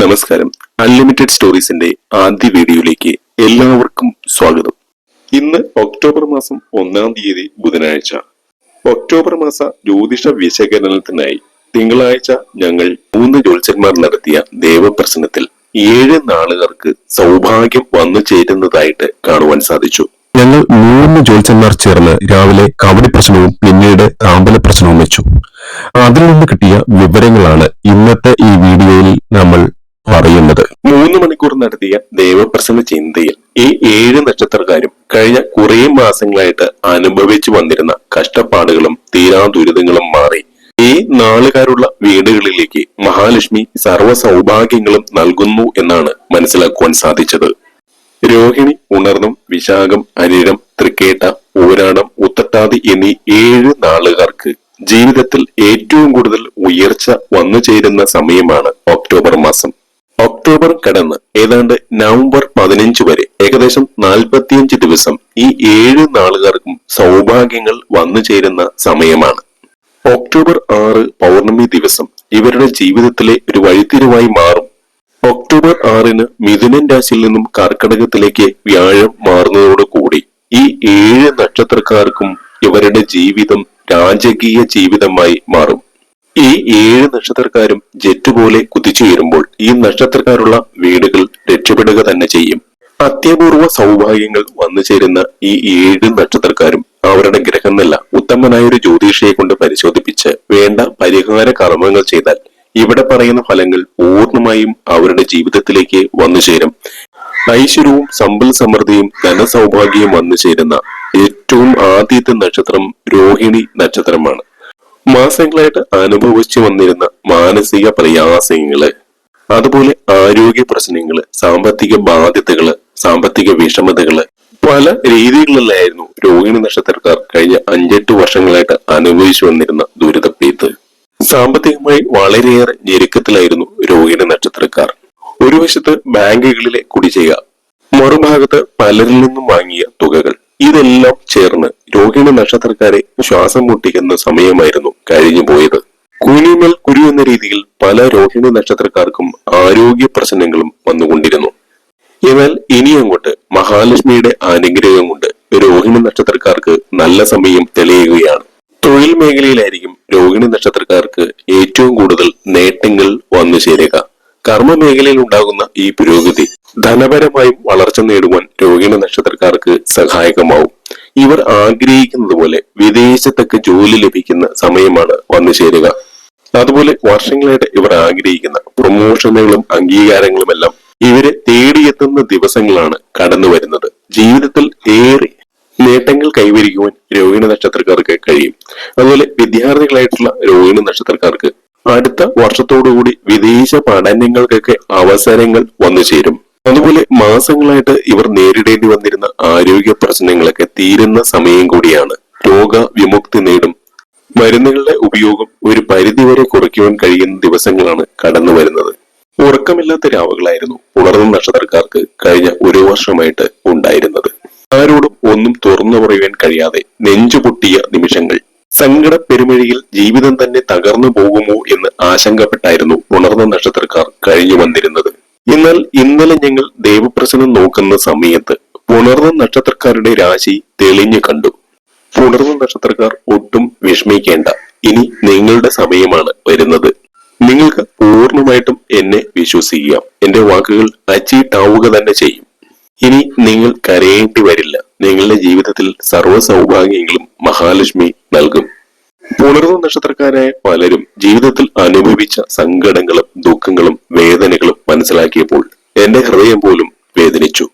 നമസ്കാരം. അൺലിമിറ്റഡ് സ്റ്റോറീസിന്റെ ആദ്യ വീഡിയോയിലേക്ക് എല്ലാവർക്കും സ്വാഗതം. ഇന്ന് ഒക്ടോബർ മാസം ഒന്നാം തീയതി ബുധനാഴ്ച. ഒക്ടോബർ മാസ ജ്യോതിഷ വിശകലനത്തിനായി തിങ്കളാഴ്ച ഞങ്ങൾ മൂന്ന് ജ്യോത്സ്യന്മാർ നടത്തിയ ദേവപ്രശ്നത്തിൽ ഏഴ് നാളുകാർക്ക് സൗഭാഗ്യം വന്നു ചേരുന്നതായിട്ട് കാണുവാൻ സാധിച്ചു. ഞങ്ങൾ മൂന്ന് ജ്യോത്സ്യന്മാർ ചേർന്ന് രാവിലെ കവടി പ്രശ്നവും പിന്നീട് താമ്പല പ്രശ്നവും വെച്ചു. അതിൽ നിന്ന് കിട്ടിയ വിവരങ്ങളാണ് ഇന്നത്തെ ഈ വീഡിയോയിൽ നമ്മൾ പറയുന്നത് മൂന്ന് മണിക്കൂർ നടത്തിയ ദേവപ്രസന്ന ചിന്തയിൽ ഈ ഏഴ് നക്ഷത്രക്കാരും കഴിഞ്ഞ കുറേ മാസങ്ങളായിട്ട് അനുഭവിച്ചു വന്നിരുന്ന കഷ്ടപ്പാടുകളും തീരാ ദുരിതങ്ങളും മാറി. ഈ നാളുകാരുള്ള വീടുകളിലേക്ക് മഹാലക്ഷ്മി സർവ സൗഭാഗ്യങ്ങളും നൽകുന്നു എന്നാണ് മനസ്സിലാക്കുവാൻ സാധിച്ചത്. രോഹിണി ഉണർന്നും വിശാഖം അനിരം തൃക്കേട്ട ഊരാടം ഉത്തട്ടാതി എന്നീ ഏഴ് നാളുകാർക്ക് ജീവിതത്തിൽ ഏറ്റവും കൂടുതൽ ഉയർച്ച വന്നു ചേരുന്ന സമയമാണ് ഒക്ടോബർ മാസം. ഒക്ടോബർ കടന്ന് ഏതാണ്ട് നവംബർ പതിനഞ്ച് വരെ ഏകദേശം നാൽപ്പത്തിയഞ്ച് ദിവസം ഈ ഏഴ് നാളുകാർക്കും സൗഭാഗ്യങ്ങൾ വന്നു ചേരുന്ന സമയമാണ്. ഒക്ടോബർ ആറ് പൗർണമി ദിവസം ഇവരുടെ ജീവിതത്തിലെ ഒരു വഴിത്തിരിവായി മാറും. ഒക്ടോബർ ആറിന് മിഥുനൻ രാശിയിൽ നിന്നും കർക്കടകത്തിലേക്ക് വ്യാഴം മാറുന്നതോടുകൂടി ഈ ഏഴ് നക്ഷത്രക്കാർക്കും ഇവരുടെ ജീവിതം രാജകീയ ജീവിതമായി മാറും. ഈ ഏഴ് നക്ഷത്രക്കാരും ജെറ്റ് പോലെ കുതിച്ചുയരുമ്പോൾ ഈ നക്ഷത്രക്കാരുള്ള വീടുകൾ രക്ഷപ്പെടുക തന്നെ ചെയ്യും. അത്യപൂർവ സൗഭാഗ്യങ്ങൾ വന്നു ചേരുന്ന ഈ ഏഴ് നക്ഷത്രക്കാരും അവരുടെ ഗ്രഹനില ഉത്തമനായ ഒരു ജ്യോതിഷിയെ കൊണ്ട് പരിശോധിപ്പിച്ച് വേണ്ട പരിഹാര കർമ്മങ്ങൾ ചെയ്താൽ ഇവിടെ പറയുന്ന ഫലങ്ങൾ പൂർണമായും അവരുടെ ജീവിതത്തിലേക്ക് വന്നു ചേരും. ഐശ്വര്യവും സമ്പൽ സമൃദ്ധിയും ധനസൗഭാഗ്യവും വന്നു ചേരുന്ന ഏറ്റവും ആദ്യത്തെ നക്ഷത്രം രോഹിണി നക്ഷത്രമാണ്. മാസങ്ങളായിട്ട് അനുഭവിച്ചു വന്നിരുന്ന മാനസിക പ്രയാസങ്ങൾ അതുപോലെ ആരോഗ്യ പ്രശ്നങ്ങൾ സാമ്പത്തിക ബാധ്യതകൾ സാമ്പത്തിക വിഷമതകൾ. പല രീതികളിലായിരുന്നു രോഹിണി നക്ഷത്രക്കാർ കഴിഞ്ഞ അഞ്ചെട്ട് വർഷങ്ങളായിട്ട് അനുഭവിച്ചു വന്നിരുന്ന ദുരിതപ്പീത്ത്. സാമ്പത്തികമായി വളരെയേറെ ഞെരുക്കത്തിലായിരുന്നു രോഹിണി നക്ഷത്രക്കാർ. ഒരു വശത്ത് ബാങ്കുകളിലെ കുടിശ്ശിക മറുഭാഗത്ത് പലരിൽ നിന്നും വാങ്ങിയ തുകകൾ. ഇതെല്ലാം ചേർന്ന് രോഹിണി നക്ഷത്രക്കാരെ ശ്വാസം മുട്ടിക്കുന്ന സമയമായിരുന്നു കഴിഞ്ഞു പോയത്. കുനിമേൽ കുരു എന്ന രീതിയിൽ പല രോഹിണി നക്ഷത്രക്കാർക്കും ആരോഗ്യ പ്രശ്നങ്ങളും വന്നുകൊണ്ടിരുന്നു. എന്നാൽ ഇനി അങ്ങോട്ട് മഹാലക്ഷ്മിയുടെ അനുഗ്രഹം കൊണ്ട് രോഹിണി നക്ഷത്രക്കാർക്ക് നല്ല സമയം തെളിയുകയാണ്. തൊഴിൽ മേഖലയിലായിരിക്കും രോഹിണി നക്ഷത്രക്കാർക്ക് ഏറ്റവും കൂടുതൽ നേട്ടങ്ങൾ വന്നു ചേരുക. കർമ്മ മേഖലയിൽ ഉണ്ടാകുന്ന ഈ പുരോഗതി ധനപരമായും വളർച്ച നേടുവാൻ രോഹിണി നക്ഷത്രക്കാർക്ക് സഹായകമാവും. ഇവർ ആഗ്രഹിക്കുന്നത് പോലെ വിദേശത്തൊക്കെ ജോലി ലഭിക്കുന്ന സമയമാണ് വന്നു ചേരുക. അതുപോലെ വർഷങ്ങളായിട്ട് ഇവർ ആഗ്രഹിക്കുന്ന പ്രൊമോഷനുകളും അംഗീകാരങ്ങളും എല്ലാം ഇവരെ തേടിയെത്തുന്ന ദിവസങ്ങളാണ് കടന്നു വരുന്നത്. ജീവിതത്തിൽ ഏറെ നേട്ടങ്ങൾ കൈവരിക്കുവാൻ രോഹിണി നക്ഷത്രക്കാർക്ക് കഴിയും. അതുപോലെ വിദ്യാർത്ഥികളായിട്ടുള്ള രോഹിണി നക്ഷത്രക്കാർക്ക് അടുത്ത വർഷത്തോടുകൂടി വിദേശ പഠനങ്ങൾക്കൊക്കെ അവസരങ്ങൾ വന്നു ചേരും. അതുപോലെ മാസങ്ങളായിട്ട് ഇവർ നേരിടേണ്ടി വന്നിരുന്ന ആരോഗ്യ പ്രശ്നങ്ങളൊക്കെ തീരുന്ന സമയം കൂടിയാണ് രോഗ വിമുക്തി നേടും. മരുന്നുകളുടെ ഉപയോഗം ഒരു പരിധിവരെ കുറയ്ക്കുവാൻ കഴിയുന്ന ദിവസങ്ങളാണ് കടന്നു വരുന്നത്. ഉറക്കമില്ലാത്ത രാവുകളായിരുന്നു ഉണർന്ന നക്ഷത്രക്കാർക്ക് കഴിഞ്ഞ ഒരു വർഷമായിട്ട് ഉണ്ടായിരുന്നത്. ആരോടും ഒന്നും തുറന്നു പറയുവാൻ കഴിയാതെ നെഞ്ചുപൊട്ടിയ നിമിഷങ്ങൾ. സങ്കട പെരുമഴിയിൽ ജീവിതം തന്നെ തകർന്നു പോകുമോ എന്ന് ആശങ്കപ്പെട്ടായിരുന്നു ഉണർന്ന നക്ഷത്രക്കാർ കഴിഞ്ഞു വന്നിരുന്നത്. എന്നാൽ ഇന്നലെ ഞങ്ങൾ ദേവപ്രസനം നോക്കുന്ന സമയത്ത് പുണർന്ന നക്ഷത്രക്കാരുടെ രാശി തെളിഞ്ഞു കണ്ടു. പുണർന്ന നക്ഷത്രക്കാർ ഒട്ടും വിഷമിക്കേണ്ട. ഇനി നിങ്ങളുടെ സമയമാണ് വരുന്നത്. നിങ്ങൾക്ക് പൂർണമായിട്ടും എന്നെ വിശ്വസിക്കാം എന്റെ വാക്കുകൾ അച്ചീട്ടാവുക തന്നെ ചെയ്യും. ഇനി നിങ്ങൾ കരയേണ്ടി വരില്ല. നിങ്ങളുടെ ജീവിതത്തിൽ സർവ സൗഭാഗ്യങ്ങളും മഹാലക്ഷ്മി നൽകും. പുണർന്ന നക്ഷത്രക്കാരായ പലരും ജീവിതത്തിൽ അനുഭവിച്ച സങ്കടങ്ങളും ദുഃഖങ്ങളും വേദനകളും മനസ്സിലാക്കിയപ്പോൾ എന്റെ ഹൃദയം പോലും വേദനിച്ചു.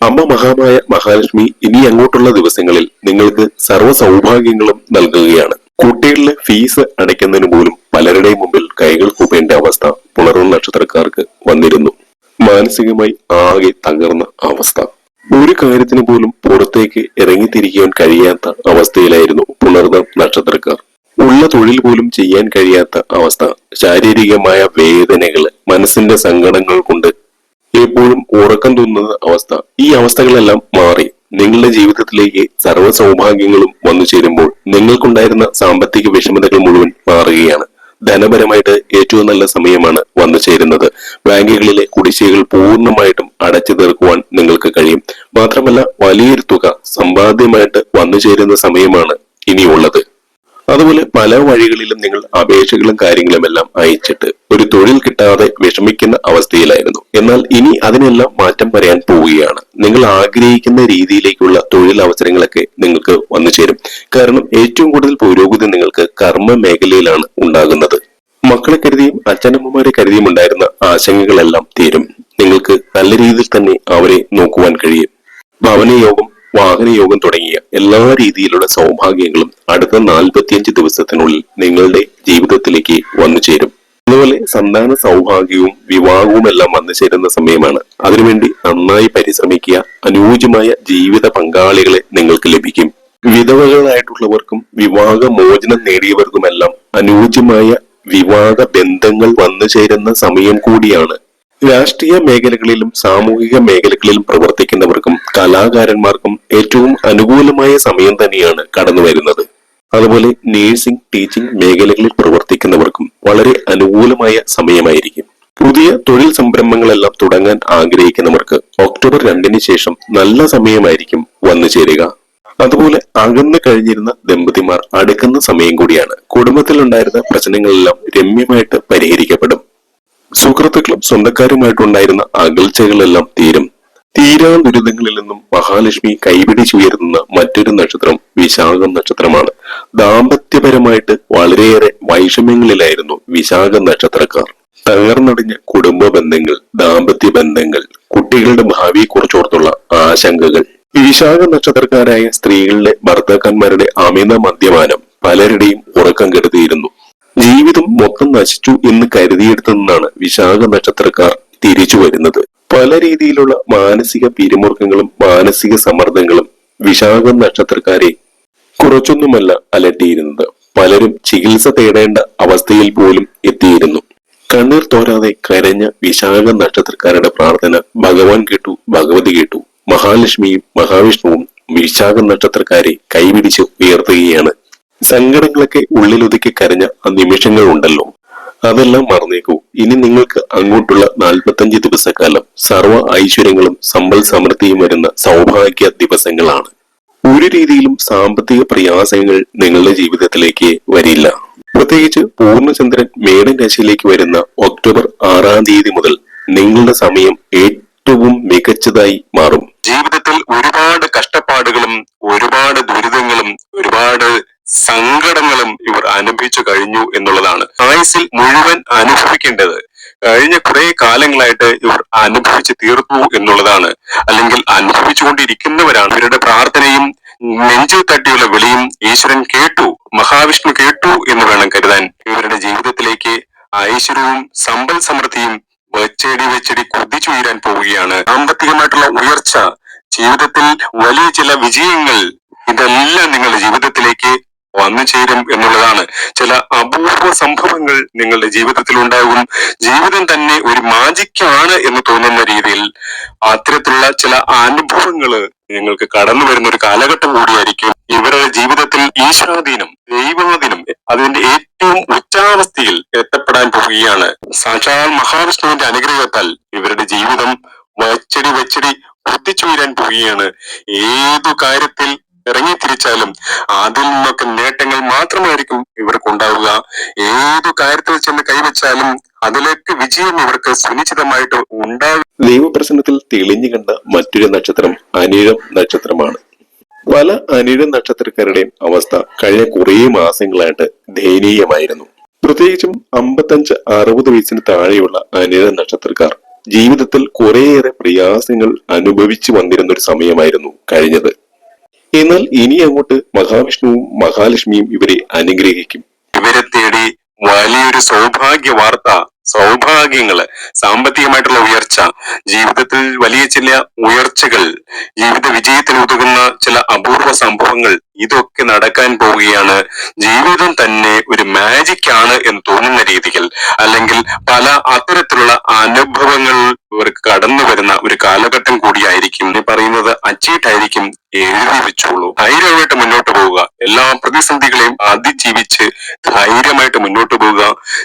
അമ്മ മഹാമായ മഹാലക്ഷ്മി ഇനി അങ്ങോട്ടുള്ള ദിവസങ്ങളിൽ നിങ്ങൾക്ക് സർവ സൗഭാഗ്യങ്ങളും നൽകുകയാണ്. കുട്ടികളിലെ ഫീസ് അടയ്ക്കുന്നതിന് പോലും പലരുടെയും മുമ്പിൽ കൈകൾ കൂപ്പേണ്ട അവസ്ഥ പുണർന്ന നക്ഷത്രക്കാർക്ക് വന്നിരുന്നു. മാനസികമായി ആകെ തകർന്ന അവസ്ഥ. ഒരു കാര്യത്തിന് പോലും പുറത്തേക്ക് ഇറങ്ങിത്തിരിക്കാൻ കഴിയാത്ത അവസ്ഥയിലായിരുന്നു പുണർന്ന നക്ഷത്രക്കാർ. ഉള്ള തൊഴിൽ പോലും ചെയ്യാൻ കഴിയാത്ത അവസ്ഥ. ശാരീരികമായ വേദനകൾ മനസ്സിന്റെ സങ്കടങ്ങൾ കൊണ്ട് എപ്പോഴും ഉറക്കം തോന്നുന്ന അവസ്ഥ. ഈ അവസ്ഥകളെല്ലാം മാറി. നിങ്ങളുടെ ജീവിതത്തിലേക്ക് സർവ സൗഭാഗ്യങ്ങളും വന്നു ചേരുമ്പോൾ നിങ്ങൾക്കുണ്ടായിരുന്ന സാമ്പത്തിക വിഷമതകൾ മുഴുവൻ മാറുകയാണ്. ധനപരമായിട്ട് ഏറ്റവും നല്ല സമയമാണ് വന്നു ചേരുന്നത്. ബാങ്കുകളിലെ കുടിശ്ശികകൾ പൂർണമായിട്ടും അടച്ചു തീർക്കുവാൻ നിങ്ങൾക്ക് കഴിയും. മാത്രമല്ല വലിയൊരു തുക സമ്പാദ്യമായിട്ട് വന്നു ചേരുന്ന സമയമാണ് ഇനിയുള്ളത്. അതുപോലെ പല വഴികളിലും നിങ്ങൾ അപേക്ഷകളും കാര്യങ്ങളും എല്ലാം അയച്ചിട്ട് ഒരു തൊഴിൽ കിട്ടാതെ വിഷമിക്കുന്ന അവസ്ഥയിലായിരുന്നു. എന്നാൽ ഇനി അതിനെല്ലാം മാറ്റം പറയാൻ പോവുകയാണ്. നിങ്ങൾ ആഗ്രഹിക്കുന്ന രീതിയിലേക്കുള്ള തൊഴിൽ അവസരങ്ങളൊക്കെ നിങ്ങൾക്ക് വന്നു ചേരും. കാരണം ഏറ്റവും കൂടുതൽ പുരോഗതി നിങ്ങൾക്ക് കർമ്മ മേഖലയിലാണ് ഉണ്ടാകുന്നത്. മക്കളെ കരുതിയും അച്ഛനമ്മമാരെ കരുതിയും ഉണ്ടായിരുന്ന ആശങ്കകളെല്ലാം തീരും. നിങ്ങൾക്ക് നല്ല രീതിയിൽ തന്നെ അവരെ നോക്കുവാൻ കഴിയും. ഭവനയോഗം വാഹനയോഗം തുടങ്ങിയ എല്ലാ രീതിയിലുള്ള സൗഭാഗ്യങ്ങളും അടുത്ത നാൽപ്പത്തിയഞ്ച് ദിവസത്തിനുള്ളിൽ നിങ്ങളുടെ ജീവിതത്തിലേക്ക് വന്നു ചേരും. അതുപോലെ സന്താന സൗഭാഗ്യവും വിവാഹവും എല്ലാം വന്നു ചേരുന്ന സമയമാണ്. അതിനുവേണ്ടി നന്നായി പരിശ്രമിക്കുക. അനുയോജ്യമായ ജീവിത പങ്കാളികളെ നിങ്ങൾക്ക് ലഭിക്കും. വിധവകളായിട്ടുള്ളവർക്കും വിവാഹ മോചനം നേടിയവർക്കുമെല്ലാം അനുയോജ്യമായ വിവാഹ ബന്ധങ്ങൾ വന്നു ചേരുന്ന സമയം കൂടിയാണ് രാഷ്ട്രീയ മേഖലകളിലും സാമൂഹിക മേഖലകളിലും പ്രവർത്തിക്കുന്നവർക്കും കലാകാരന്മാർക്കും ഏറ്റവും അനുകൂലമായ സമയം തന്നെയാണ് കടന്നു വരുന്നത്. അതുപോലെ നേഴ്സിംഗ് ടീച്ചിംഗ് മേഖലകളിൽ പ്രവർത്തിക്കുന്നവർക്കും വളരെ അനുകൂലമായ സമയമായിരിക്കും. പുതിയ തൊഴിൽ സംരംഭങ്ങളെല്ലാം തുടങ്ങാൻ ആഗ്രഹിക്കുന്നവർക്ക് ഒക്ടോബർ രണ്ടിന് ശേഷം നല്ല സമയമായിരിക്കും വന്നു ചേരുക. അതുപോലെ അകന്നു കഴിഞ്ഞിരുന്ന ദമ്പതിമാർ അടുക്കുന്ന സമയം കൂടിയാണ്. കുടുംബത്തിലുണ്ടായിരുന്ന പ്രശ്നങ്ങളെല്ലാം രമ്യമായിട്ട് പരിഹരിക്കപ്പെടും. സുഹൃത്തുക്കളും സ്വന്തക്കാരുമായിട്ടുണ്ടായിരുന്ന അകൽച്ചകളെല്ലാം തീരും. തീരാ ദുരിതങ്ങളിൽ നിന്നും മഹാലക്ഷ്മി കൈപിടിച്ചുയരുന്ന മറ്റൊരു നക്ഷത്രം വിശാഖം നക്ഷത്രമാണ്. ദാമ്പത്യപരമായിട്ട് വളരെയേറെ വൈഷമ്യങ്ങളിലായിരുന്നു വിശാഖ നക്ഷത്രക്കാർ. തകർന്നടിഞ്ഞ കുടുംബ ബന്ധങ്ങൾ ദാമ്പത്യ ബന്ധങ്ങൾ കുട്ടികളുടെ ഭാവിയെക്കുറിച്ചോർത്തുള്ള ആശങ്കകൾ. വിശാഖ നക്ഷത്രക്കാരായ സ്ത്രീകളുടെ ഭർത്താക്കന്മാരുടെ അമിത മദ്യപാനം പലരുടെയും ഉറക്കം കെടുത്തിയിരുന്നു. ജീവിതം മൊത്തം നശിച്ചു എന്ന് കരുതിയെടുത്തു നിന്നാണ് വിശാഖ നക്ഷത്രക്കാർ തിരിച്ചു വരുന്നത്. പല രീതിയിലുള്ള മാനസിക പിരിമുറുക്കങ്ങളും മാനസിക സമ്മർദ്ദങ്ങളും വിശാഖ നക്ഷത്രക്കാരെ കുറച്ചൊന്നുമല്ല അലട്ടിയിരുന്നത്. പലരും ചികിത്സ തേടേണ്ട അവസ്ഥയിൽ പോലും എത്തിയിരുന്നു. കണ്ണീർ തോരാതെ കരഞ്ഞ വിശാഖ നക്ഷത്രക്കാരുടെ പ്രാർത്ഥന ഭഗവാൻ കേട്ടു ഭഗവതി കേട്ടു. മഹാലക്ഷ്മിയും മഹാവിഷ്ണുവും വിശാഖ നക്ഷത്രക്കാരെ കൈപിടിച്ച് ഉയർത്തുകയാണ് സങ്കടങ്ങളൊക്കെ ഉള്ളിലൊതുക്കി കരഞ്ഞ ആ നിമിഷങ്ങൾ ഉണ്ടല്ലോ അതെല്ലാം മറന്നേക്കൂ. ഇനി നിങ്ങൾക്ക് അങ്ങോട്ടുള്ള നാൽപ്പത്തഞ്ച് ദിവസക്കാലം സർവ ഐശ്വര്യങ്ങളും സമ്പൽ സമൃദ്ധിയും വരുന്ന സൗഭാഗ്യ ദിവസങ്ങളാണ്. ഒരു രീതിയിലും സാമ്പത്തിക പ്രയാസങ്ങൾ നിങ്ങളുടെ ജീവിതത്തിലേക്ക് വരില്ല. പ്രത്യേകിച്ച് പൂർണചന്ദ്രൻ മേടൻ രാശിയിലേക്ക് വരുന്ന ഒക്ടോബർ ആറാം തീയതി മുതൽ നിങ്ങളുടെ സമയം ഏറ്റവും മികച്ചതായി മാറും. ജീവിതത്തിൽ ഒരുപാട് കഷ്ടപ്പാടുകളും ഒരുപാട് ദുരിതങ്ങളും ഒരുപാട് സങ്കടങ്ങളും ഇവർ അനുഭവിച്ചു കഴിഞ്ഞു എന്നുള്ളതാണ്. ആയുസിൽ മുഴുവൻ അനുഭവിക്കേണ്ടത്. കഴിഞ്ഞ കുറെ കാലങ്ങളായിട്ട് ഇവർ അനുഭവിച്ച് തീർത്തു എന്നുള്ളതാണ്. അല്ലെങ്കിൽ അനുഭവിച്ചുകൊണ്ടിരിക്കുന്നവരാണ്. ഇവരുടെ പ്രാർത്ഥനയും നെഞ്ചു തട്ടിയുള്ള വിളിയും ഈശ്വരൻ കേട്ടു മഹാവിഷ്ണു കേട്ടു എന്ന് വേണം കരുതാൻ. ഇവരുടെ ജീവിതത്തിലേക്ക് ഐശ്വര്യവും സമ്പൽ സമൃദ്ധിയും വെച്ചടി വെച്ചടി കുതിച്ചുയരാൻ പോവുകയാണ്. സാമ്പത്തികമായിട്ടുള്ള ഉയർച്ച ജീവിതത്തിൽ വലിയ ചില വിജയങ്ങൾ ഇതെല്ലാം നിങ്ങളുടെ ജീവിതത്തിലേക്ക് വന്നു ചേരും എന്നുള്ളതാണ്. ചില അപൂർവ സംഭവങ്ങൾ നിങ്ങളുടെ ജീവിതത്തിൽ ഉണ്ടാകും. ജീവിതം തന്നെ ഒരു മാജിക്കാണ് എന്ന് തോന്നുന്ന രീതിയിൽ അത്തരത്തിലുള്ള ചില അനുഭവങ്ങൾ നിങ്ങൾക്ക് കടന്നു വരുന്ന ഒരു കാലഘട്ടം കൂടിയായിരിക്കും. ഇവരുടെ ജീവിതത്തിൽ ഈശ്വരാധീനം ദൈവാധീനം അതിന്റെ ഏറ്റവും ഉച്ചാവസ്ഥയിൽ എത്തപ്പെടാൻ പോവുകയാണ്. സാക്ഷാൽ മഹാവിഷ്ണുവിന്റെ അനുഗ്രഹത്താൽ ഇവരുടെ ജീവിതം വച്ചടി വച്ചടി കുത്തിച്ചുയരാൻ പോവുകയാണ്. ഏതു കാര്യത്തിൽ ഇറങ്ങി തിരിച്ചാലും അതിൽ നിന്നൊക്കെ നേട്ടങ്ങൾ മാത്രമായിരിക്കും ഇവർക്ക് ഉണ്ടാവുക. ഏതു കാര്യത്തിൽ ചെന്ന് കൈവച്ചാലും അതിലേക്ക് വിജയം ഇവർക്ക് സുനിശ്ചിതമായിട്ട് ഉണ്ടാകും ദൈവപ്രസന്നത്തിൽ തെളിഞ്ഞു കണ്ട മറ്റൊരു നക്ഷത്രം അനിഴം നക്ഷത്രമാണ്. പല അനിഴം നക്ഷത്രക്കാരുടെയും അവസ്ഥ കഴിഞ്ഞ കുറേ മാസങ്ങളായിട്ട് ദയനീയമായിരുന്നു. പ്രത്യേകിച്ചും അമ്പത്തഞ്ച് അറുപത് വയസ്സിന് താഴെയുള്ള അനിഴ നക്ഷത്രക്കാർ ജീവിതത്തിൽ കുറേയേറെ പ്രയാസങ്ങൾ അനുഭവിച്ചു വന്നിരുന്ന ഒരു സമയമായിരുന്നു കഴിഞ്ഞത്. എന്നാൽ ഇനി അങ്ങോട്ട് മഹാവിഷ്ണുവും മഹാലക്ഷ്മിയും ഇവരെ അനുഗ്രഹിക്കും. ഇവരെ തേടി വലിയൊരു സൗഭാഗ്യ വാർത്ത സൗഭാഗ്യങ്ങൾ സാമ്പത്തികമായിട്ടുള്ള ഉയർച്ച ജീവിതത്തിൽ വലിയ ചില ഉയർച്ചകൾ ജീവിത വിജയത്തിന് ഉതകുന്ന ചില അപൂർവ സംഭവങ്ങൾ ഇതൊക്കെ നടക്കാൻ പോവുകയാണ്. ജീവിതം തന്നെ ഒരു മാജിക് ആണ് എന്ന് തോന്നുന്ന രീതിയിൽ അല്ലെങ്കിൽ പല അത്തരത്തിലുള്ള അനുഭവങ്ങൾ ഇവർക്ക് കടന്നു വരുന്ന ഒരു കാലഘട്ടം കൂടിയായിരിക്കും. നീ പറയുന്നത് അച്ചീട്ടായിരിക്കും എഴുതി വെച്ചോളൂ. ധൈര്യമായിട്ട് മുന്നോട്ട് പോവുക. എല്ലാ പ്രതിസന്ധികളെയും അതിജീവിച്ച് ധൈര്യമായിട്ട് മുന്നോട്ട് പോവുക.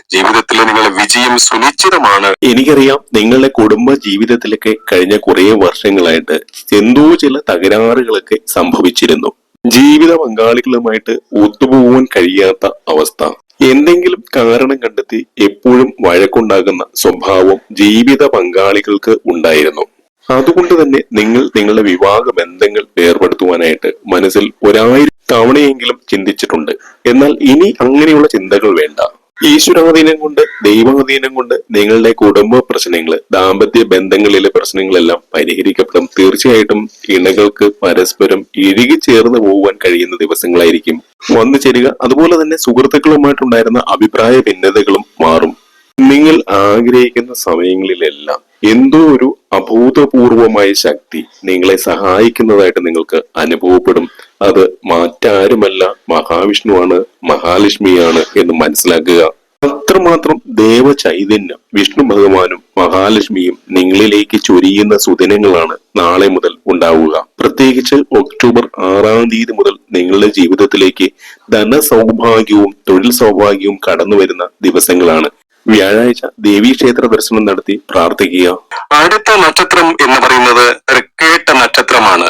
ജീവിതത്തിൽ നിങ്ങളുടെ വിജയം സുനിശ്ചിതമാണ്. എനിക്കറിയാം നിങ്ങളുടെ കുടുംബ ജീവിതത്തിലൊക്കെ കഴിഞ്ഞ കുറേ വർഷങ്ങളായിട്ട് എന്തോ ചില തകരാറുകളൊക്കെ സംഭവിച്ചിരുന്നു. ജീവിത പങ്കാളികളുമായിട്ട് ഒത്തുപോകാൻ കഴിയാത്ത അവസ്ഥ. എന്തെങ്കിലും കാരണം കണ്ടെത്തി എപ്പോഴും വഴക്കുണ്ടാകുന്ന സ്വഭാവം ജീവിത പങ്കാളികൾക്ക് ഉണ്ടായിരുന്നു. അതുകൊണ്ട് തന്നെ നിങ്ങൾ നിങ്ങളുടെ വിവാഹ ബന്ധങ്ങൾ ഏർപ്പെടുത്തുവാനായിട്ട് മനസ്സിൽ ഒരായിരം തവണയെങ്കിലും ചിന്തിച്ചിട്ടുണ്ട്. എന്നാൽ ഇനി അങ്ങനെയുള്ള ചിന്തകൾ വേണ്ട. ഈശ്വരാധീനം കൊണ്ട് ദൈവാധീനം കൊണ്ട് നിങ്ങളുടെ കുടുംബ പ്രശ്നങ്ങൾ ദാമ്പത്യ ബന്ധങ്ങളിലെ പ്രശ്നങ്ങളെല്ലാം പരിഹരിക്കപ്പെടും. തീർച്ചയായിട്ടും ഇണകൾക്ക് പരസ്പരം ഇഴുകി ചേർന്ന് പോകുവാൻ കഴിയുന്ന ദിവസങ്ങളായിരിക്കും. വന്നു ചേരുക. അതുപോലെ തന്നെ സുഹൃത്തുക്കളുമായിട്ടുണ്ടായിരുന്ന അഭിപ്രായ ഭിന്നതകളും മാറും. നിങ്ങൾ ആഗ്രഹിക്കുന്ന സമയങ്ങളിലെല്ലാം എന്തോ ഒരു അഭൂതപൂർവമായ ശക്തി നിങ്ങളെ സഹായിക്കുന്നതായിട്ട് നിങ്ങൾക്ക് അനുഭവപ്പെടും. അത് മാറ്റാരുമല്ല. മഹാവിഷ്ണുവാണ് മഹാലക്ഷ്മിയാണ് എന്ന് മനസ്സിലാക്കുക. അത്രമാത്രം ദേവ ചൈതന്യം വിഷ്ണു ഭഗവാനും മഹാലക്ഷ്മിയും നിങ്ങളിലേക്ക് ചൊരിയുന്ന സുദിനങ്ങളാണ് നാളെ മുതൽ ഉണ്ടാവുക. പ്രത്യേകിച്ച് ഒക്ടോബർ ആറാം തീയതി മുതൽ നിങ്ങളുടെ ജീവിതത്തിലേക്ക് ധനസൗഭാഗ്യവും തൊഴിൽ സൗഭാഗ്യവും കടന്നു വരുന്ന ദിവസങ്ങളാണ്. വ്യാഴാഴ്ച ദേവീക്ഷേത്ര ദർശനം നടത്തി പ്രാർത്ഥിക്കുക. അടുത്ത നക്ഷത്രം എന്ന് പറയുന്നത് തൃക്കേട്ട നക്ഷത്രമാണ്.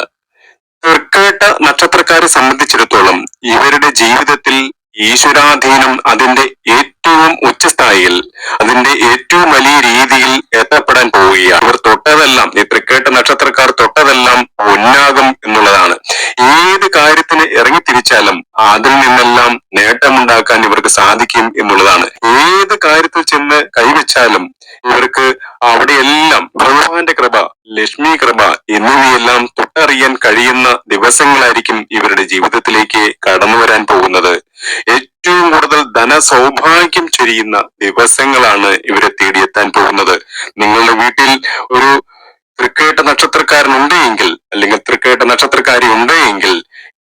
തൃക്കേട്ട നക്ഷത്രക്കാരെ സംബന്ധിച്ചിടത്തോളം ഇവരുടെ ജീവിതത്തിൽ ഈശ്വരാധീനം അതിന്റെ ഏറ്റവും ഉച്ചസ്ഥായിയിൽ അതിന്റെ ഏറ്റവും വലിയ രീതിയിൽ എത്തപ്പെടാൻ പോവുകയാണ്. ഇവർ തൊട്ടതെല്ലാം ഈ തൃക്കേട്ട നക്ഷത്രക്കാർ തൊട്ടതെല്ലാം പൊന്നാകും എന്നുള്ളതാണ്. ഏത് കാര്യത്തിന് ഇറങ്ങി തിരിച്ചാലും അതിൽ നിന്നെല്ലാം നേട്ടമുണ്ടാക്കാൻ ഇവർക്ക് സാധിക്കും എന്നുള്ളതാണ്. ഏത് കാര്യത്തിൽ ചെന്ന് കൈവച്ചാലും ഇവർക്ക് അവിടെയെല്ലാം ഭഗവാന്റെ കൃപ ലക്ഷ്മി കൃപ എന്നിവയെല്ലാം തൊട്ടറിയാൻ കഴിയുന്ന ദിവസങ്ങളായിരിക്കും ഇവരുടെ ജീവിതത്തിലേക്ക് കടന്നു വരാൻ പോകുന്നത്. ഏറ്റവും കൂടുതൽ ധനസൗഭാഗ്യം ചൊരിയുന്ന ദിവസങ്ങളാണ് ഇവരെ തേടിയെത്താൻ പോകുന്നത്. നിങ്ങളുടെ വീട്ടിൽ ഒരു തൃക്കേട്ട നക്ഷത്രക്കാരനുണ്ട് എങ്കിൽ അല്ലെങ്കിൽ തൃക്കേട്ട നക്ഷത്രക്കാരി ഉണ്ട് എങ്കിൽ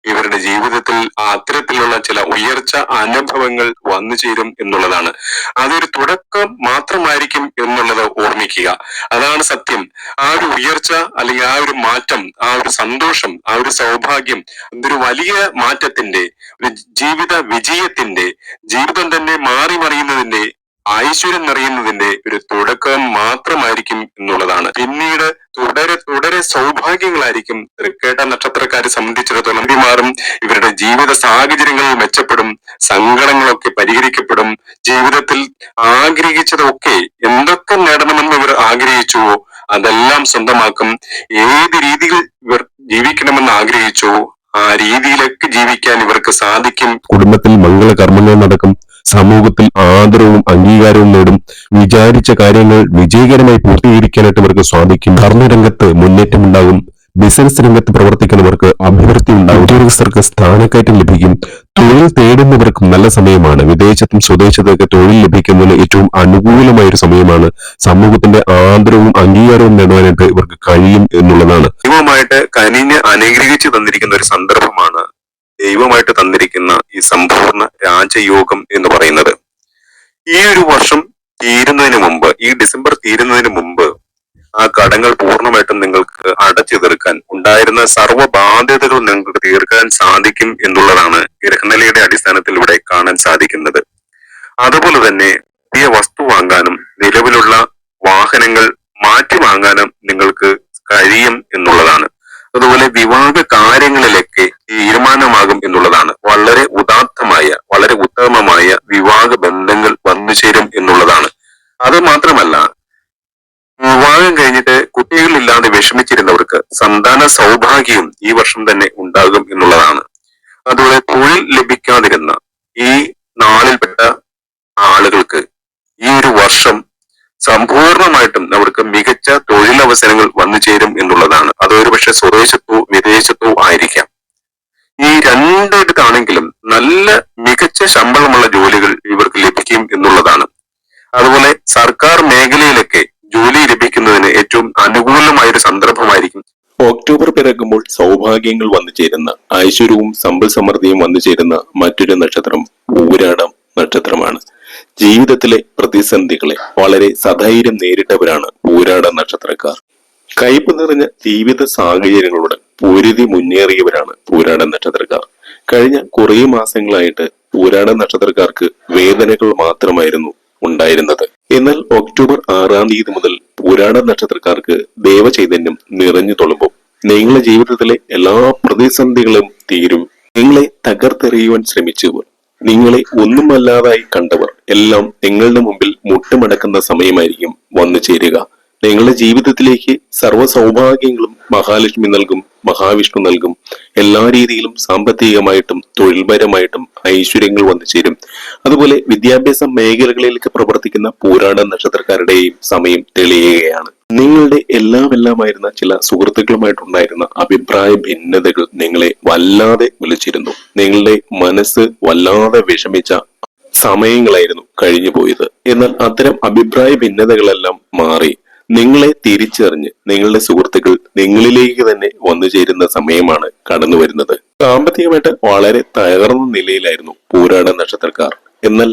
ഇവരുടെ ജീവിതത്തിൽ അത്തരത്തിലുള്ള ചില ഉയർച്ച അനുഭവങ്ങൾ വന്നു ചേരും എന്നുള്ളതാണ്. അതൊരു തുടക്കം മാത്രമായിരിക്കും എന്നുള്ളത് ഓർമ്മിക്കുക. അതാണ് സത്യം. ആ ഒരു ഉയർച്ച അല്ലെങ്കിൽ ആ ഒരു മാറ്റം ആ ഒരു സന്തോഷം ആ ഒരു സൗഭാഗ്യം ഇതൊരു വലിയ മാറ്റത്തിന്റെ ഒരു ജീവിത വിജയത്തിന്റെ ജീവിതം തന്നെ മാറി മറിയുന്നതിന്റെ ഐശ്വര്യം നിറയുന്നതിന്റെ ഒരു തുടക്കം മാത്രമായിരിക്കും എന്നുള്ളതാണ്. പിന്നീട് തുടരെ തുടരെ സൗഭാഗ്യങ്ങളായിരിക്കും തൃക്കേട്ട നക്ഷത്രക്കാരെ സംബന്ധിച്ചിടത്തോളം മാറും ഇവരുടെ ജീവിത സാഹചര്യങ്ങൾ മെച്ചപ്പെടും സങ്കടങ്ങളൊക്കെ പരിഹരിക്കപ്പെടും ജീവിതത്തിൽ ആഗ്രഹിച്ചതൊക്കെ എന്തൊക്കെ നേടണമെന്ന് ഇവർ ആഗ്രഹിച്ചുവോ അതെല്ലാം സ്വന്തമാക്കും. ഏത് രീതിയിൽ ഇവർ ജീവിക്കണമെന്ന് ആഗ്രഹിച്ചുവോ ആ രീതിയിലൊക്കെ ജീവിക്കാൻ ഇവർക്ക് സാധിക്കും. കുടുംബത്തിൽ മംഗളകർമ്മങ്ങൾ നടക്കും. സമൂഹത്തിൽ ആദരവും അംഗീകാരവും നേടും. വിചാരിച്ച കാര്യങ്ങൾ വിജയകരമായി പൂർത്തീകരിക്കാനായിട്ട് ഇവർക്ക് സാധിക്കും. ഭരണരംഗത്ത് മുന്നേറ്റമുണ്ടാകും ബിസിനസ് രംഗത്ത് പ്രവർത്തിക്കുന്നവർക്ക് അഭിവൃദ്ധി ഉണ്ടാകും. ഉദ്യോഗസ്ഥർക്ക് സ്ഥാനക്കയറ്റം ലഭിക്കും. തൊഴിൽ തേടുന്നവർക്കും നല്ല സമയമാണ്. വിദേശത്തും സ്വദേശത്തൊക്കെ തൊഴിൽ ലഭിക്കുന്നതിന് ഏറ്റവും അനുകൂലമായ ഒരു സമയമാണ്. സമൂഹത്തിന്റെ ആദരവും അംഗീകാരവും നേടുവാനായിട്ട് ഇവർക്ക് കഴിയും എന്നുള്ളതാണ്. കനിഞ്ഞ് അനുഗ്രഹിച്ചു തന്നിരിക്കുന്ന ഒരു സന്ദർഭമാണ് ദൈവമായിട്ട് തന്നിരിക്കുന്ന ഈ സമ്പൂർണ രാജയോഗം എന്ന് പറയുന്നത്. ഈ ഒരു വർഷം തീരുന്നതിന് മുമ്പ് ഈ ഡിസംബർ തീരുന്നതിന് മുമ്പ് ആ കടങ്ങൾ പൂർണമായിട്ടും നിങ്ങൾക്ക് അടച്ചു തീർക്കാൻ ഉണ്ടായിരുന്ന സർവ ബാധ്യതകൾ നിങ്ങൾക്ക് തീർക്കാൻ സാധിക്കും എന്നുള്ളതാണ് ഗ്രഹനിലയുടെ അടിസ്ഥാനത്തിൽ ഇവിടെ കാണാൻ സാധിക്കുന്നത്. അതുപോലെ തന്നെ പുതിയ വസ്തു വാങ്ങാനും നിലവിലുള്ള വാഹനങ്ങൾ മാറ്റി വാങ്ങാനും നിങ്ങൾക്ക് കഴിയും എന്നുള്ളതാണ്. അതുപോലെ വിവാഹ കാര്യങ്ങളിലൊക്കെ തീരുമാനമാകും എന്നുള്ളതാണ്. വളരെ ഉദാത്തമായ വളരെ ഉത്തമമായ വിവാഹ ബന്ധങ്ങൾ വന്നു ചേരും എന്നുള്ളതാണ്. അത് മാത്രമല്ല വിവാഹം കഴിഞ്ഞിട്ട് കുട്ടികളില്ലാതെ വിഷമിച്ചിരുന്നവർക്ക് സന്താന സൗഭാഗ്യം ഈ വർഷം തന്നെ ഉണ്ടാകും എന്നുള്ളതാണ്. അതുപോലെ തൊഴിൽ ലഭിക്കാതിരുന്ന ഈ നാളിൽപ്പെട്ട ആളുകൾക്ക് ഈ ഒരു വർഷം സമ്പൂർണമായിട്ടും അവർക്ക് മികച്ച തൊഴിലവസരങ്ങൾ വന്നു ചേരും എന്നുള്ളതാണ്. അതൊരു പക്ഷെ സ്വദേശത്തോ വിദേശത്തോ ആയിരിക്കാം. ഈ രണ്ടിടത്താണെങ്കിലും നല്ല മികച്ച ശമ്പളമുള്ള ജോലികൾ ഇവർക്ക് ലഭിക്കും എന്നുള്ളതാണ്. അതുപോലെ സർക്കാർ മേഖലയിലൊക്കെ ജോലി ലഭിക്കുന്നതിന് ഏറ്റവും അനുകൂലമായ ഒരു സന്ദർഭമായിരിക്കും. ഒക്ടോബർ പിറക്കുമ്പോൾ സൗഭാഗ്യങ്ങൾ വന്നു ചേരുന്ന ഐശ്വര്യവും സമ്പൽ സമൃദ്ധിയും വന്നു ചേരുന്ന മറ്റൊരു നക്ഷത്രം പൂരാടം നക്ഷത്രമാണ്. ജീവിതത്തിലെ പ്രതിസന്ധികളെ വളരെ സധൈര്യം നേരിട്ടവരാണ് പൂരാട നക്ഷത്രക്കാർ. കയ്പ് നിറഞ്ഞ ജീവിത സാഹചര്യങ്ങളോട് പൊരുതി മുന്നേറിയവരാണ് പൂരാട നക്ഷത്രക്കാർ. കഴിഞ്ഞ കുറേ മാസങ്ങളായിട്ട് പൂരാട നക്ഷത്രക്കാർക്ക് വേദനകൾ മാത്രമായിരുന്നു ഉണ്ടായിരുന്നത്. എന്നാൽ ഒക്ടോബർ ആറാം തീയതി മുതൽ പൂരാട നക്ഷത്രക്കാർക്ക് ദേവചൈതന്യം നിറഞ്ഞു തുളുമ്പും. നിങ്ങളുടെ ജീവിതത്തിലെ എല്ലാ പ്രതിസന്ധികളും തീരും. നിങ്ങളെ തകർത്തെറിയുവാൻ ശ്രമിച്ചവർ നിങ്ങളെ ഒന്നുമല്ലാതായി കണ്ടവർ എല്ലാം നിങ്ങളുടെ മുമ്പിൽ മുട്ടുമടക്കുന്ന സമയമായിരിക്കും വന്നു ചേരുക. നിങ്ങളുടെ ജീവിതത്തിലേക്ക് സർവ സൗഭാഗ്യങ്ങളും മഹാലക്ഷ്മി നൽകും മഹാവിഷ്ണു നൽകും. എല്ലാ രീതിയിലും സാമ്പത്തികമായിട്ടും തൊഴിൽപരമായിട്ടും ഐശ്വര്യങ്ങൾ വന്നു ചേരും അതുപോലെ വിദ്യാഭ്യാസ മേഖലകളിലേക്ക് പ്രവർത്തിക്കുന്ന പൂരാട നക്ഷത്രക്കാരുടെയും സമയം തെളിയുകയാണ്. നിങ്ങളുടെ എല്ലാം എല്ലാമായിരുന്ന ചില സുഹൃത്തുക്കളുമായിട്ടുണ്ടായിരുന്ന അഭിപ്രായ ഭിന്നതകൾ നിങ്ങളെ വല്ലാതെ വിളിച്ചിരുന്നു. നിങ്ങളുടെ മനസ്സ് വല്ലാതെ വിഷമിച്ച സമയങ്ങളായിരുന്നു കഴിഞ്ഞു പോയത് എന്നാൽ അത്തരം അഭിപ്രായ ഭിന്നതകളെല്ലാം മാറി. നിങ്ങളെ തിരിച്ചറിഞ്ഞ് നിങ്ങളുടെ സുഹൃത്തുക്കൾ നിങ്ങളിലേക്ക് തന്നെ വന്നു ചേരുന്ന സമയമാണ് കടന്നു വരുന്നത്. സാമ്പത്തികമായിട്ട് വളരെ തകർന്ന നിലയിലായിരുന്നു പൂരാട നക്ഷത്രക്കാർ. എന്നാൽ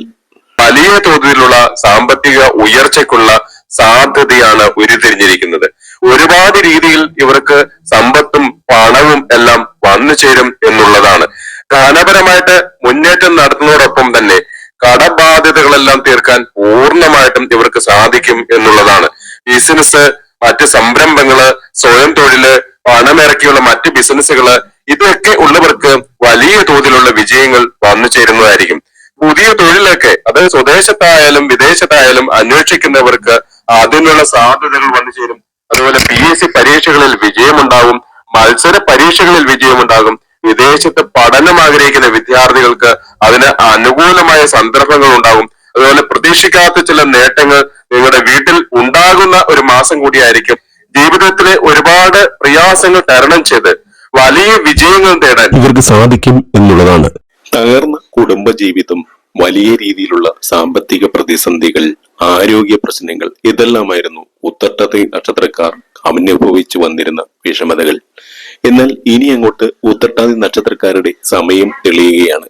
വലിയ തോതിലുള്ള സാമ്പത്തിക ഉയർച്ചയ്ക്കുള്ള സാധ്യതയാണ് ഉരുത്തിരിഞ്ഞിരിക്കുന്നത്. ഒരുപാട് രീതിയിൽ ഇവർക്ക് സമ്പത്തും പണവും എല്ലാം വന്നു ചേരും എന്നുള്ളതാണ്. ധനപരമായിട്ട് മുന്നേറ്റം നടത്തുന്നതോടൊപ്പം തന്നെ കടബാധ്യതകളെല്ലാം തീർക്കാൻ പൂർണമായിട്ടും ഇവർക്ക് സാധിക്കും എന്നുള്ളതാണ്. ബിസിനസ് മറ്റ് സംരംഭങ്ങൾ സ്വയം തൊഴിൽ പണമിറക്കിയുള്ള മറ്റ് ബിസിനസ്സുകൾ ഇതൊക്കെ ഉള്ളവർക്ക് വലിയ തോതിലുള്ള വിജയങ്ങൾ വന്നു ചേരുന്നതായിരിക്കും. പുതിയ തൊഴിലൊക്കെ അത് സ്വദേശത്തായാലും വിദേശത്തായാലും അന്വേഷിക്കുന്നവർക്ക് അതിനുള്ള സാധ്യതകൾ വന്നു ചേരും. അതുപോലെ പി എസ് സി പരീക്ഷകളിൽ വിജയമുണ്ടാകും മത്സര പരീക്ഷകളിൽ വിജയമുണ്ടാകും. വിദേശത്ത് പഠനം ആഗ്രഹിക്കുന്ന വിദ്യാർത്ഥികൾക്ക് അതിന് അനുകൂലമായ സന്ദർഭങ്ങൾ ഉണ്ടാകും അതുപോലെ പ്രതീക്ഷിക്കാത്ത ചില നേട്ടങ്ങൾ നിങ്ങളുടെ വീട്ടിൽ ഉണ്ടാകുന്ന ഒരു മാസം കൂടിയായിരിക്കും ജീവിതത്തിലെ ഒരുപാട് പ്രയാസങ്ങൾ തരണം ചെയ്ത് വലിയ വിജയങ്ങൾ നേടാൻ ഇവർക്ക് സാധിക്കും എന്നുള്ളതാണ്. തകർന്ന കുടുംബജീവിതം വലിയ രീതിയിലുള്ള സാമ്പത്തിക പ്രതിസന്ധികൾ ആരോഗ്യ പ്രശ്നങ്ങൾ ഇതെല്ലാമായിരുന്നു ഉത്തട്ടത്തെ നക്ഷത്രക്കാർ അനുഭവിച്ചു വന്നിരുന്ന വിഷമതകൾ. എന്നാൽ ഇനി അങ്ങോട്ട് ഉത്തട്ടാതി നക്ഷത്രക്കാരുടെ സമയം തെളിയുകയാണ്.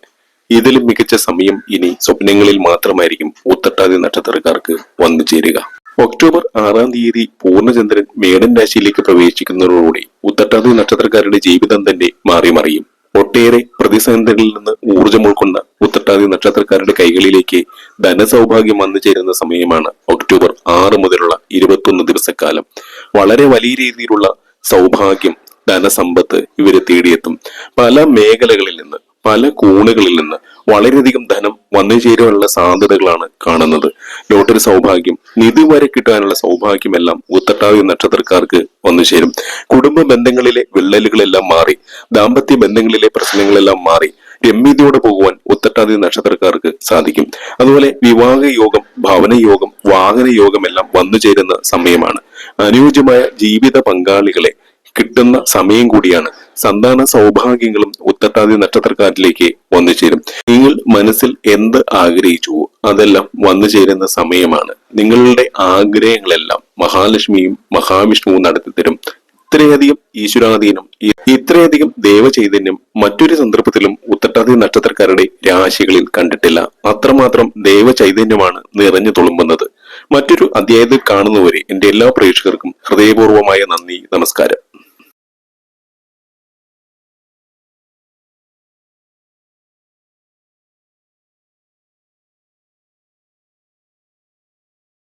ഇതിലും മികച്ച സമയം ഇനി സ്വപ്നങ്ങളിൽ മാത്രമായിരിക്കും പൂത്തട്ടാതി നക്ഷത്രക്കാർക്ക് വന്നു ചേരുക. ഒക്ടോബർ ആറാം തീയതി പൂർണചന്ദ്രൻ മേടൻ രാശിയിലേക്ക് പ്രവേശിക്കുന്നതോടുകൂടി ഉത്തട്ടാതി നക്ഷത്രക്കാരുടെ ജീവിതം തന്നെ മാറി മറിയും. ഒട്ടേറെ പ്രതിസന്ധികളിൽ നിന്ന് ഊർജം ഉൾക്കൊണ്ട ഉത്തട്ടാതി നക്ഷത്രക്കാരുടെ കൈകളിലേക്ക് ധനസൗഭാഗ്യം വന്നു ചേരുന്ന സമയമാണ് ഒക്ടോബർ ആറ് മുതലുള്ള ഇരുപത്തൊന്ന് ദിവസക്കാലം. വളരെ വലിയ രീതിയിലുള്ള സൗഭാഗ്യം ധനസമ്പത്ത് ഇവരെ തേടിയെത്തും. പല മേഖലകളിൽ നിന്ന് പല കോണുകളിൽ നിന്ന് വളരെയധികം ധനം വന്നു ചേരുവാനുള്ള സാധ്യതകളാണ് കാണുന്നത്. ലോട്ടറി സൗഭാഗ്യം നിധി വരെ കിട്ടാനുള്ള സൗഭാഗ്യമെല്ലാം ഉത്തട്ടാതി നക്ഷത്രക്കാർക്ക് വന്നു ചേരും. കുടുംബ ബന്ധങ്ങളിലെ വിള്ളലുകളെല്ലാം മാറി ദാമ്പത്യ ബന്ധങ്ങളിലെ പ്രശ്നങ്ങളെല്ലാം മാറി രമ്യതയോടെ പോകുവാൻ ഉത്തട്ടാതി നക്ഷത്രക്കാർക്ക് സാധിക്കും. അതുപോലെ വിവാഹ യോഗം ഭവന യോഗം വാഹന യോഗം എല്ലാം വന്നു ചേരുന്ന സമയമാണ്. അനുയോജ്യമായ ജീവിത പങ്കാളികളെ കിട്ടുന്ന സമയം കൂടിയാണ് സന്താന സൗഭാഗ്യങ്ങളും ഉത്തട്ടാതി നക്ഷത്രക്കാരിലേക്ക് വന്നു ചേരും നിങ്ങൾ മനസ്സിൽ എന്ത് ആഗ്രഹിച്ചുവോ അതെല്ലാം വന്നു ചേരുന്ന സമയമാണ്. നിങ്ങളുടെ ആഗ്രഹങ്ങളെല്ലാം മഹാലക്ഷ്മിയും മഹാവിഷ്ണുവും നടത്തി തരും. ഇത്രയധികം ഈശ്വരാധീനം ഇത്രയധികം ദേവചൈതന്യം മറ്റൊരു സന്ദർഭത്തിലും ഉത്തട്ടാതി നക്ഷത്രക്കാരുടെ രാശികളിൽ കണ്ടിട്ടില്ല. അത്രമാത്രം ദേവചൈതന്യമാണ് നിറഞ്ഞു തുളുമ്പുന്നത്. മറ്റൊരു അധ്യായത്തിൽ കാണുന്നവരെ എന്റെ എല്ലാ പ്രേക്ഷകർക്കും ഹൃദയപൂർവമായ നന്ദി നമസ്കാരം.